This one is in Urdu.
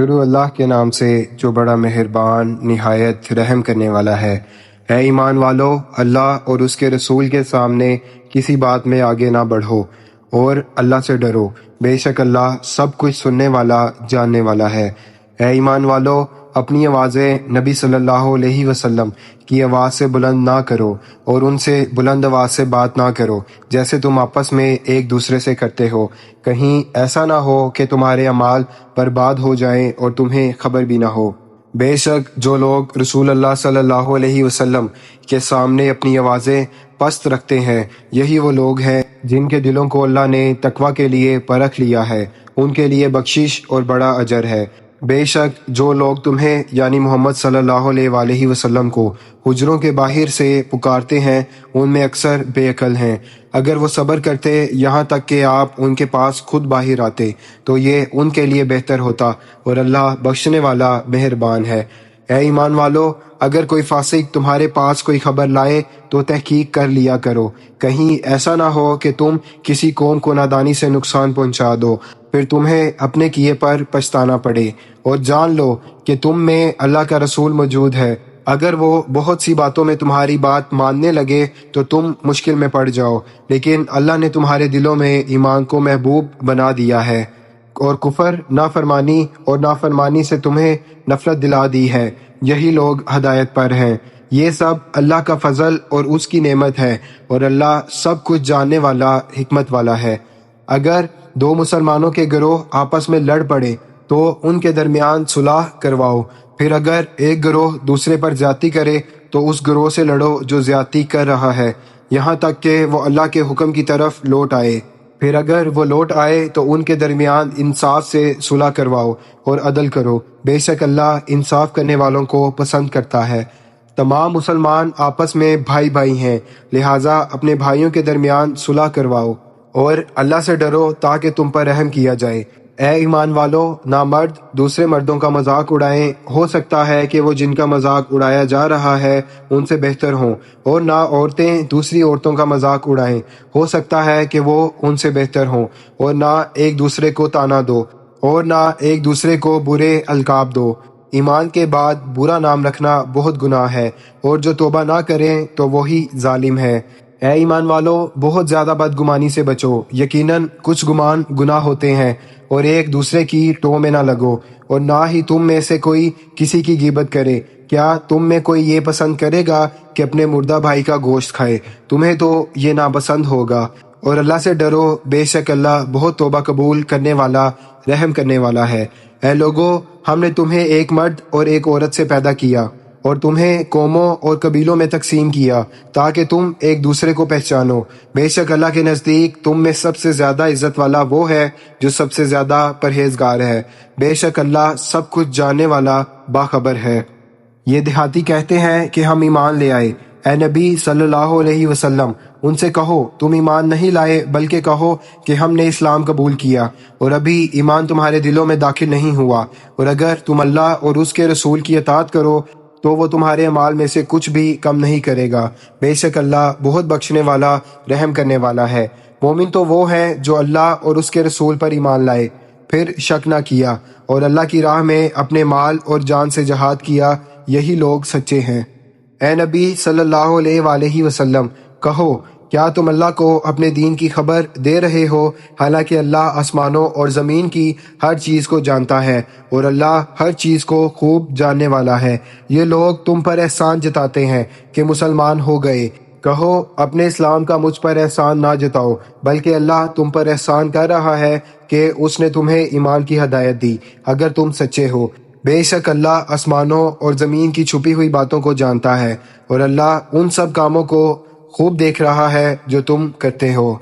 شروع اللہ کے نام سے جو بڑا مہربان، نہایت رحم کرنے والا ہے۔ اے ایمان والو، اللہ اور اس کے رسول کے سامنے کسی بات میں آگے نہ بڑھو اور اللہ سے ڈرو۔ بے شک اللہ سب کچھ سننے والا، جاننے والا ہے۔ اے ایمان والو اپنی آوازیں نبی صلی اللہ علیہ وسلم کی آواز سے بلند نہ کرو اور ان سے بلند آواز سے بات نہ کرو جیسے تم آپس میں ایک دوسرے سے کرتے ہو۔ کہیں ایسا نہ ہو کہ تمہارے اعمال برباد ہو جائیں اور تمہیں خبر بھی نہ ہو۔ بے شک جو لوگ رسول اللہ صلی اللہ علیہ وسلم کے سامنے اپنی آوازیں پست رکھتے ہیں، یہی وہ لوگ ہیں جن کے دلوں کو اللہ نے تقوی کے لیے پرکھ لیا ہے۔ ان کے لیے بخشش اور بڑا اجر ہے۔ بے شک جو لوگ تمہیں یعنی محمد صلی اللہ علیہ وآلہ وسلم کو حجروں کے باہر سے پکارتے ہیں، ان میں اکثر بے عقل ہیں۔ اگر وہ صبر کرتے یہاں تک کہ آپ ان کے پاس خود باہر آتے، تو یہ ان کے لیے بہتر ہوتا اور اللہ بخشنے والا مہربان ہے۔ اے ایمان والو، اگر کوئی فاسق تمہارے پاس کوئی خبر لائے، تو تحقیق کر لیا کرو۔ کہیں ایسا نہ ہو کہ تم کسی قوم کو نادانی سے نقصان پہنچا دو۔ پھر تمہیں اپنے کیے پر پچھتانا پڑے اور جان لو کہ تم میں اللہ کا رسول موجود ہے۔ اگر وہ بہت سی باتوں میں تمہاری بات ماننے لگے تو تم مشکل میں پڑ جاؤ، لیکن اللہ نے تمہارے دلوں میں ایمان کو محبوب بنا دیا ہے۔ اور کفر، نافرمانی اور نافرمانی سے تمہیں نفرت دلا دی ہے۔ یہی لوگ ہدایت پر ہیں۔ یہ سب اللہ کا فضل اور اس کی نعمت ہے اور اللہ سب کچھ جاننے والا، حکمت والا ہے۔ اگر دو مسلمانوں کے گروہ آپس میں لڑ پڑے، تو ان کے درمیان صلاح کرواؤ۔ پھر اگر ایک گروہ دوسرے پر زیادتی کرے، تو اس گروہ سے لڑو جو زیادتی کر رہا ہے۔ یہاں تک کہ وہ اللہ کے حکم کی طرف لوٹ آئے۔ پھر اگر وہ لوٹ آئے، تو ان کے درمیان انصاف سے صلح کرواؤ اور عدل کرو۔ بے شک اللہ انصاف کرنے والوں کو پسند کرتا ہے۔ تمام مسلمان آپس میں بھائی بھائی ہیں، لہٰذا اپنے بھائیوں کے درمیان صلح کرواؤ۔ اور اللہ سے ڈرو تاکہ تم پر رحم کیا جائے۔ اے ایمان والو نہ مرد دوسرے مردوں کا مذاق اڑائیں۔ ہو سکتا ہے کہ وہ جن کا مذاق اڑایا جا رہا ہے، ان سے بہتر ہوں۔ اور نہ عورتیں، دوسری عورتوں کا مذاق اڑائیں۔ ہو سکتا ہے کہ وہ ان سے بہتر ہوں۔ اور نہ ایک دوسرے کو تانا دو۔ اور نہ ایک دوسرے کو برے القاب دو۔ ایمان کے بعد برا نام رکھنا بہت گناہ ہے۔ اور جو توبہ نہ کریں تو وہی ظالم ہے۔ اے ایمان والو، بہت زیادہ بدگمانی سے بچو۔ یقیناً کچھ گمان گناہ ہوتے ہیں اور ایک دوسرے کی ٹو میں نہ لگو اور نہ ہی تم میں سے کوئی کسی کی گیبت کرے۔ کیا تم میں کوئی یہ پسند کرے گا کہ اپنے مردہ بھائی کا گوشت کھائے؟ تمہیں تو یہ ناپسند ہوگا۔ اور اللہ سے ڈرو، بے شک اللہ بہت توبہ قبول کرنے والا، رحم کرنے والا ہے۔ اے لوگو، ہم نے تمہیں ایک مرد اور ایک عورت سے پیدا کیا۔ اور تمہیں قوموں اور قبیلوں میں تقسیم کیا تاکہ تم ایک دوسرے کو پہچانو۔ بے شک اللہ کے نزدیک تم میں سب سے زیادہ عزت والا وہ ہے جو سب سے زیادہ پرہیزگار ہے۔ بے شک اللہ سب کچھ جاننے والا باخبر ہے۔ یہ دیہاتی کہتے ہیں کہ ہم ایمان لے آئے۔ اے نبی صلی اللہ علیہ وسلم، ان سے کہو، تم ایمان نہیں لائے، بلکہ کہو کہ ہم نے اسلام قبول کیا۔ اور ابھی ایمان تمہارے دلوں میں داخل نہیں ہوا۔ اور اگر تم اللہ اور اس کے رسول کی اطاعت کرو تو وہ تمہارے اعمال میں سے کچھ بھی کم نہیں کرے گا۔ بے شک اللہ بہت بخشنے والا، رحم کرنے والا ہے۔ مومن تو وہ ہے جو اللہ اور اس کے رسول پر ایمان لائے۔ پھر شک نہ کیا۔ اور اللہ کی راہ میں اپنے مال اور جان سے جہاد کیا، یہی لوگ سچے ہیں۔ اے نبی صلی اللہ علیہ وآلہ وسلم، کہو کیا تم اللہ کو اپنے دین کی خبر دے رہے ہو؟ حالانکہ اللہ آسمانوں اور زمین کی ہر چیز کو جانتا ہے اور اللہ ہر چیز کو خوب جاننے والا ہے۔ یہ لوگ تم پر احسان جتاتے ہیں کہ مسلمان ہو گئے۔ کہو، اپنے اسلام کا مجھ پر احسان نہ جتاؤ، بلکہ اللہ تم پر احسان کر رہا ہے کہ اس نے تمہیں ایمان کی ہدایت دی۔ اگر تم سچے ہو، بے شک اللہ آسمانوں اور زمین کی چھپی ہوئی باتوں کو جانتا ہے اور اللہ ان سب کاموں کو خوب دیکھ رہا ہے جو تم کرتے ہو۔